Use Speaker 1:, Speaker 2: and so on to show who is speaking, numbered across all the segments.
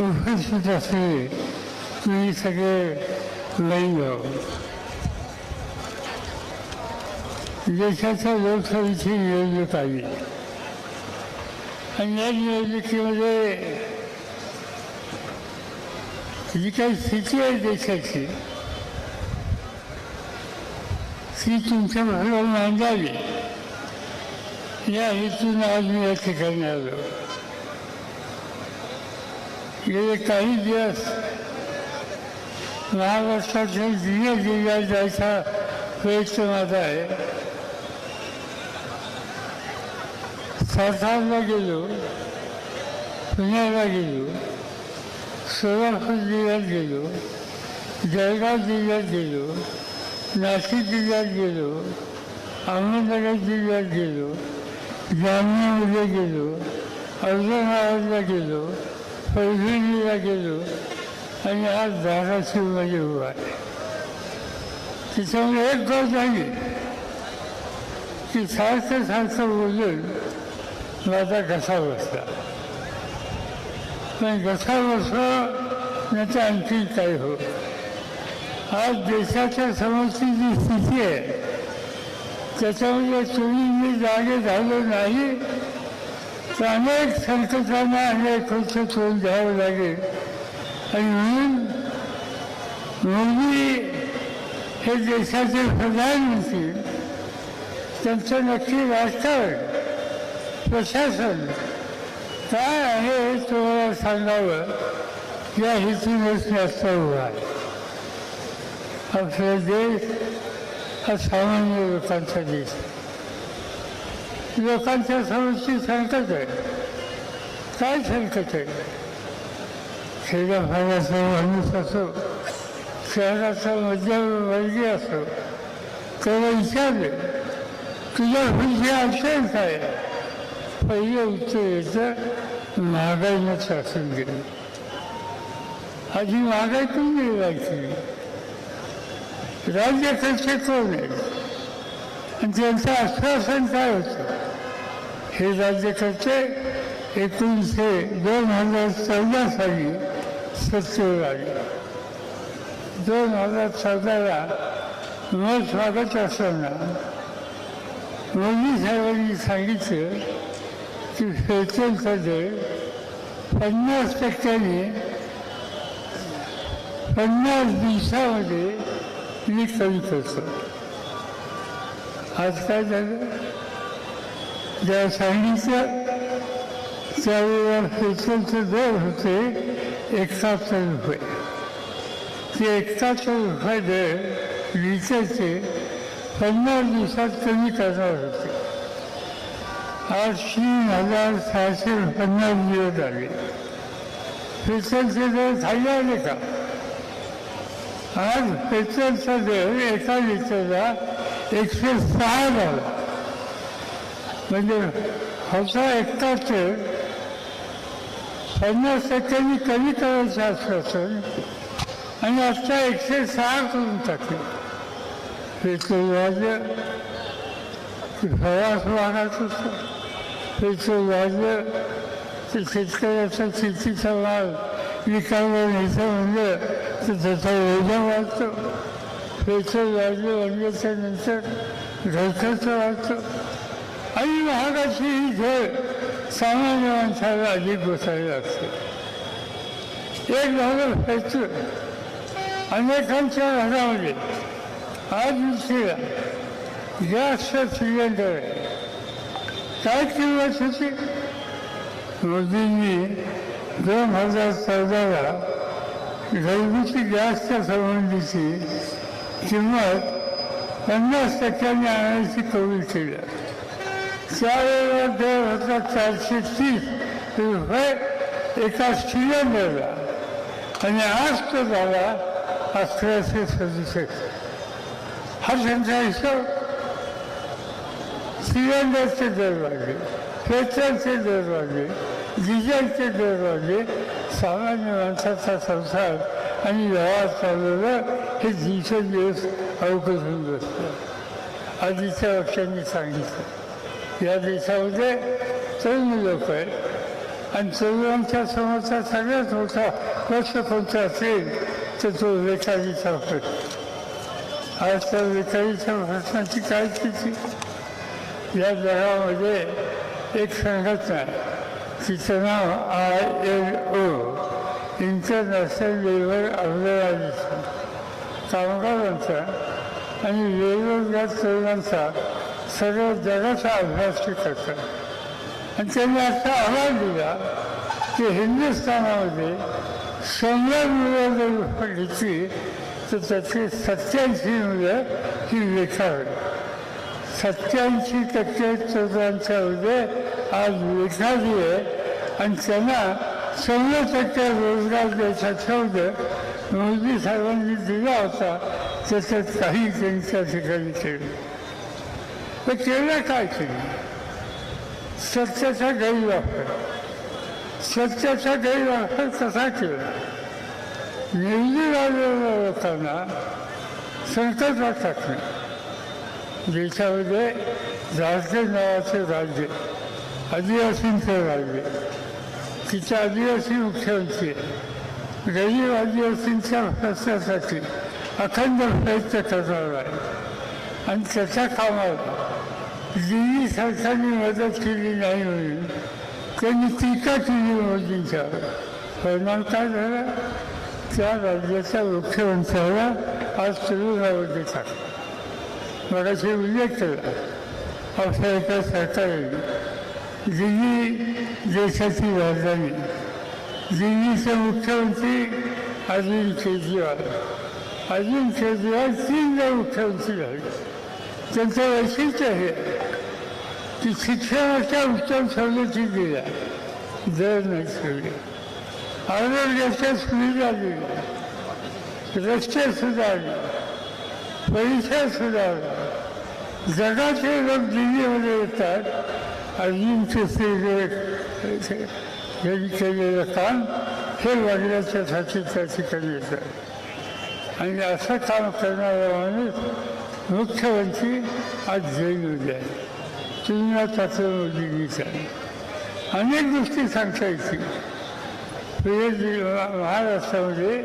Speaker 1: उपस्थित असलेले तुम्ही सगळे लईभाऊ हो. देशाच्या लोकसभेची निवडणूक आली आणि या निवडणुकीमध्ये जी काही स्थिती आहे देशाची ती तुमच्या बरोबर मांडावी. या हेतून आज मी या ठिकाणी आलो. गेले काही दिवस महाराष्ट्राच्या जिल्ह्या जिल्ह्यात जायचा प्रयत्न माझा आहे. सातारला गेलो पुण्याला गेलो सोलापूर जिल्ह्यात गेलो जळगाव जिल्ह्यात गेलो नाशिक जिल्ह्यात गेलो अहमदनगर जिल्ह्यात गेलो जामनेमध्ये गेलो औरंगाबादला गेलो परभणीला गेलो आणि आज धाराशिवमध्ये उभा आहे त्याच्यामुळे एक गोष्ट झाली की सारखं सारखं बोलून माझा घसा बसला पण घसा बसला नाही तर आणखी काही हो आज देशाच्या समोरची जी स्थिती आहे त्याच्यामध्ये तुम्ही मी जागे झालो नाही अनेक संकटांना अनेक खर्च तोंड द्यावं लागेल. आणि म्हणून मोदी हे देशाचे प्रधानमंत्री त्यांचं नक्की राजकारण प्रशासन काय आहे हे तुम्हाला सांगावं? या हेतूनच जास्त उभा आहे. आपला देश हा सामान्य लोकांचा देश आहे. लोकांच्या समोरची संकट आहे. काय संकट आहे? खेड्यापाड्याचा माणूस असो शहराचा मध्यमवर्गीय असो त्याला विचारले तुझ्या पुढची अडचण काय पहिलं उत्तर येतं महागाईनं शासन गेलं. आधी महागाई कोण राज्य राज्यकर्ते कोण आहे? आणि त्यांचं आश्वासन काय होतं? हे राज्य करते एकोणीसशे दोन हजार चौदा साली सत्तेवर आले दोन हजार चौदाला न स्वागत असताना मोदी साहेबांनी सांगितलं की पेट्रोलचा दर पन्नास टक्क्याने पन्नास दिवसामध्ये मी कमी करतो आज काय झालं? ज्या सांगितलं त्यावेळेला पेट्रोलचे दर होते एकाहत्तर रुपये. ते एकाहत्तर रुपये दर लिटरचे पन्नास दिवसात कमी करणार होते. आज तीन हजार सहाशे पन्नास दिवस आले पेट्रोलचे दर खाली आले का? आज पेट्रोलचा दर एका लिटरला एकशे सहा झाला. म्हणजे होता एकटाच पन्नास टक्क्यांनी कमी करायचं आश्वासन आणि आता एकशे सहा करून टाकले पेट्रोल वाजलं की प्रवास वाढत होता. पेट्रोल वाजलं तर शेतकऱ्याचा शेतीचा माल विकायला न्यायचं म्हणलं तर त्याचा ओझा वाढतो. पेट्रोल वाजलं म्हणजे त्यानंतर घरखर्च वाढतो. आणि महागाची ही झळ सामान्य माणसाला अधिक बसायला लागते एक झालं पेट्रोल अनेकांच्या घरामध्ये आज उशिरा गॅसचा सिलेंडर आहे. काय किंमत होती मोदींनी दोन हजार चौदाला घरगुती गॅसच्या संबंधीची किंमत पन्नास टक्क्यांनी आणायची कबूल केली त्यावेळेला दर होता चारशे तीस रुपये एका सिलेंडरला आणि आज तो झाला अकराशे सदुसष्ट हा त्यांचा हिशोब सिलेंडरचे दर वाढले पेट्रोलचे दर वाढले डिझेलचे दर वाढले सामान्य माणसाचा संसार आणि व्यवहार चालवलं हे दिवसेंदिवस अवघड होऊन बसलं आधीच्या पक्षांनी सांगितलं या देशामध्ये तरुण लोक आहेत आणि तरुणांच्या समोरचा सगळ्यात मोठा कष्ट कोणता असेल तर तो बेकारीचा प्रश्न. आज त्या बेकारीच्या प्रश्नाची काय स्थिती? या जगामध्ये एक संघटना तिचं नाव I L O International Labour Organisation कामगारांचा आणि वेगवेगळ्या तरुणांचा सर्व जगाचा अभ्यास ते करतात. आणि त्यांनी असा आवाज दिला की हिंदुस्थानामध्ये शंभर मुलं जर घेतली तर त्यातली सत्याऐंशी मुलं ही बेकार सत्याऐंशी टक्के चौदांच्या मुले आज बेकारी आहे. आणि त्यांना शंभर टक्के रोजगार द्यायचा शब्द मोदी साहेबांनी दिला होता. त्याच्यात काही त्यांच्या ठिकाणी केलं तर केलं काय केलं सत्याचा गैरवापर सत्याचा गैरवापर कसा केला निवडून आलेल्या लोकांना संकटात टाकणं देशामध्ये झारखंड नावाचे राज्य आदिवासींचं राज्य तिचे आदिवासी मुख्यमंत्री गरीब आदिवासींच्या प्रश्नासाठी अखंड प्रयत्न करणार आहे आणि त्याच्या कामाला जी सरकारने मदत केली नाही म्हणून त्यांनी टीका केली मोदींच्यावर परिणाम काय झाला? त्या राज्याच्या मुख्यमंत्र्याला आज तुरुंगामध्ये टाकलं मगाशी उल्लेख केला. अशा एका सरकारने दिल्ली देशाची राजधानी. दिल्लीचे मुख्यमंत्री अरविंद केजरीवाल. अरविंद केजरीवाल तीनदा मुख्यमंत्री झाले. त्यांचं वैशिष्ट्य हे की शिक्षणाच्या उत्तम सवलती दिल्या. दर नाही ठेवले. आरोग्याच्या सुविधा दिल्या रस्ते सुधारले. परिसर सुधारला. जगाचे लोक दिल्लीमध्ये येतात. अजून यांनी केलेलं काम हे वडिलाच्यासाठी त्या ठिकाणी येतात. आणि असं काम करणारा माणूस मुख्यमंत्री आज जैन उद्या आहे तुलना तत्व अनेक गोष्टी सांगता येतील महाराष्ट्रामध्ये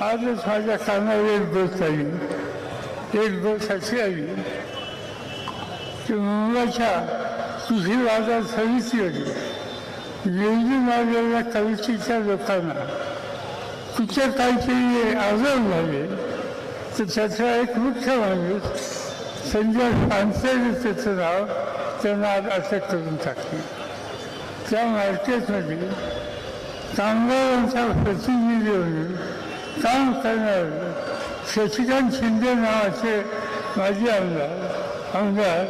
Speaker 1: आजच माझ्या कानावर एक दोस्त आली. एक दोस्त अशी आली की मुंबईच्या तुझी बाजार समिती होती निवडून मारलेल्या कमिटीच्या लोकांना कुठे काहीतरी आजार झाले तर त्याचा एक मुख्य माणूस संजय पानसरे त्याचं नाव त्यांना आज अटक करून टाकली त्या मार्केटमध्ये कामगारांचा प्रतिनिधी म्हणून काम करणारे शशिकांत शिंदे नावाचे माजी आमदार आमदार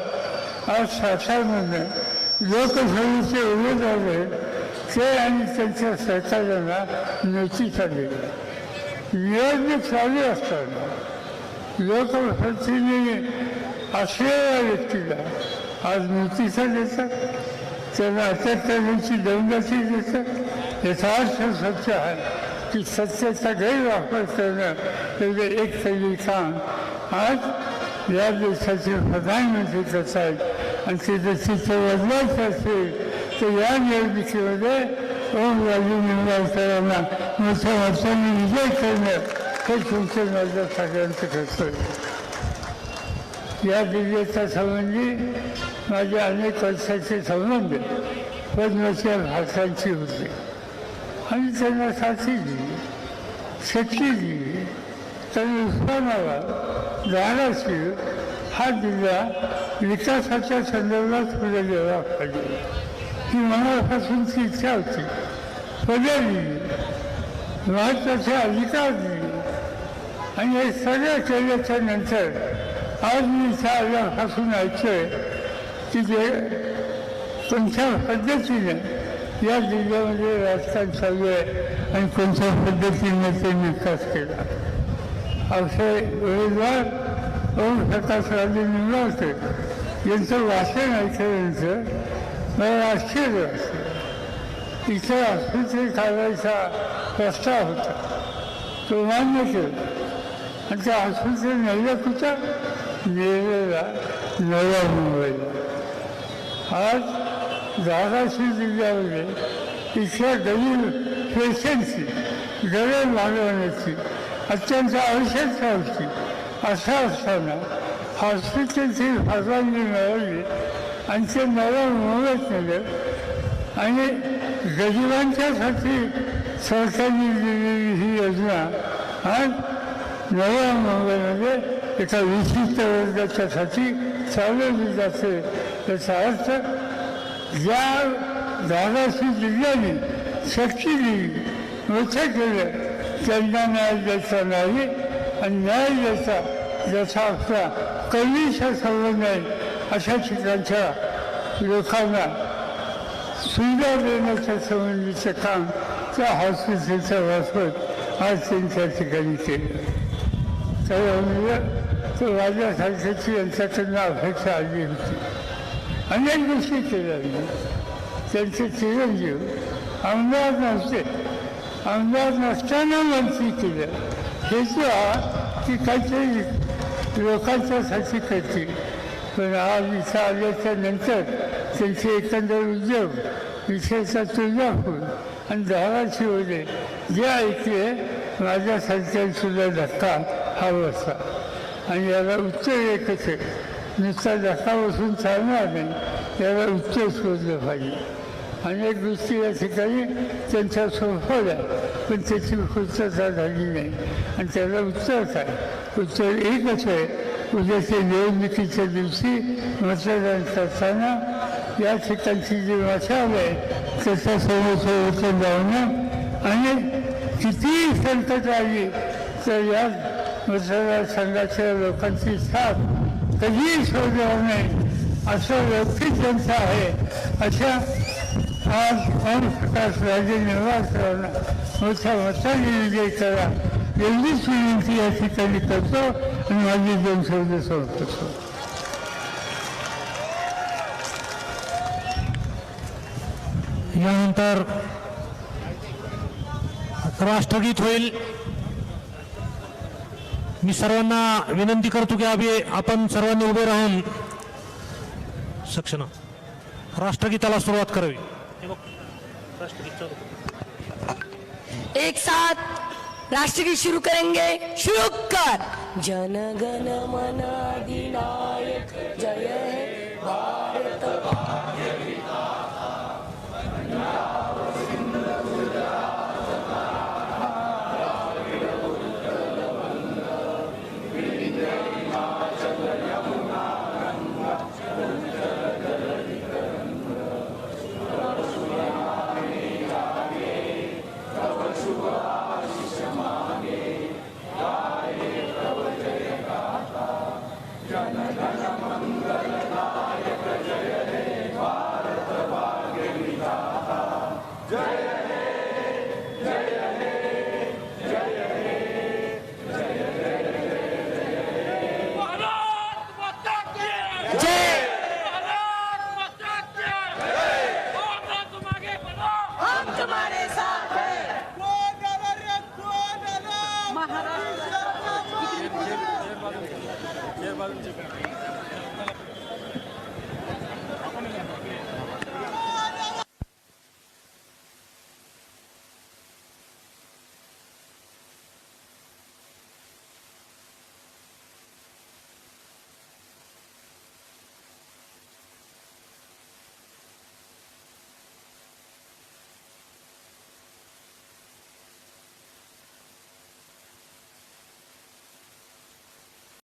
Speaker 1: आज सातारमधनं लोकसभेचे उमेदवार आहेत ते आणि त्यांच्या सहकार्यांना नोटीस आली निवडणूक चालू असताना लोकप्रतिनिधी असलेल्या व्यक्तीला आज नोटिसा देतात त्यांना अटक करण्याची दंडाची देतात याचा अर्थ सत्य आहे. की सत्याचा गैरवापर करणं हे एक तरी काम आज या देशाचे प्रधानमंत्री करत आहेत आणि ते जर चित्र बदलायचं असेल तर या निवडणुकीमध्ये ओम राजू निंबाळकरांना मोठ्या वर्षांनी विजय करणं हे तुमचं माझ्या सगळ्यांचं कर्तव्य या जिल्ह्याच्या संबंधी माझे अनेक वर्षाचे संबंध पद्मच्या भाषांची होते. आणि त्यांना साथी दिली शक्ती दिली त्यांनी उस्मानाबाद धाराशिव हा जिल्हा विकासाच्या संदर्भात पुढे गेला पाहिजे. ही मनापासूनची इच्छा होती. पदे दिली महत्त्वाचे अधिकार दिले आणि हे सगळं केल्याच्यानंतर आज मी इथं हसून ऐकतोय की ते कोणत्या पद्धतीने या जिल्ह्यामध्ये राजकारण चालू आहे आणि कोणत्या पद्धतीने ते विकास केला? असे उमेदवार ओम प्रकाशराजे निवडवते यांचं वाचन ऐकल्यानंतर मला आश्चर्य वाटतं इथं आस्पत्रे काढायचा प्रस्ताव होता. तो मान्य केला. आणि त्या आस्पत्रे नेलं कुठं? नेलेला नव्या मुंबईला आज धाराशिव जिल्ह्यामध्ये इथल्या गरीब पेशंटची गरज भागवण्याची अत्यंत आवश्यकता होती असं असताना हॉस्पिटलची परवानगी मिळवली आणि ते नव्या मुंबईत नेलं आणि गरिबांच्यासाठी सरकारने दिलेली ही योजना आज नव्या मुंबईमध्ये एका विशिष्ट वर्गाच्यासाठी चालवली जाते. याचा अर्थ ज्या धाराशी जिल्ह्याने शक्ती दिली मोठं केलं त्यांना न्याय द्यायचा नाही आणि न्याय द्यायचा ज्याचा आपला कवीचा संबंध आहे अशा ठिकाणच्या लोकांना सुविधा देण्याच्या संबंधीचं काम त्या हॉस्पिटलच्या मार्फत आज त्यांच्या ठिकाणी केलं. त्यामुळे तो माझ्यासारख्याची यांच्याकडनं अपेक्षा आली होती अनेक गोष्टी केल्या त्यांचे चिरंजीव आमदार नसते आमदार नसताना मंत्री केलं हे जो ती काहीतरी लोकांच्यासाठी करतील पण आज इथं आल्याच्यानंतर त्यांचे एकंदर उद्योग विषयाचा तुळजापूर आणि धाराशिवले जे ऐकले माझ्या सुद्धा धक्का हा बसला आणि याला उत्तर एकच आहे नुसता धक्का बसून चालणार नाही. याला उत्तर शोधलं पाहिजे. अनेक गोष्टी या ठिकाणी त्यांच्या सोपवल्या पण त्याची पूर्तता झाली नाही. आणि त्याला उत्तर काय उत्तर एकच आहे. उद्याच्या निवडणुकीच्या दिवशी मतदान करताना या ठिकाणची जी मशाल आहे त्याच्यासमोर समोरचं जाऊन लावणं आणि कितीही संकट आली तर या मतदारसंघाच्या लोकांची साथ कधीही सोडणार नाही. असं व्यक्तिक जनता आहे. अशा आज ओमप्रकाश राजे निवासरावांना मोठ्या मताने विजय करा. एवढीच विनंती या ठिकाणी करतो आणि माझी दोन शब्द सोडतो.
Speaker 2: यानंतर राष्ट्रगीत होईल. मी सर्वांना विनंती करतो की अभि आपण सर्वांनी उभे राहून सक्षम राष्ट्रगीताला सुरुवात करावी.
Speaker 3: एक साथ राष्ट्रगीत शुरू करेंगे. शुरू कर. जन गण मन अधिनायक जय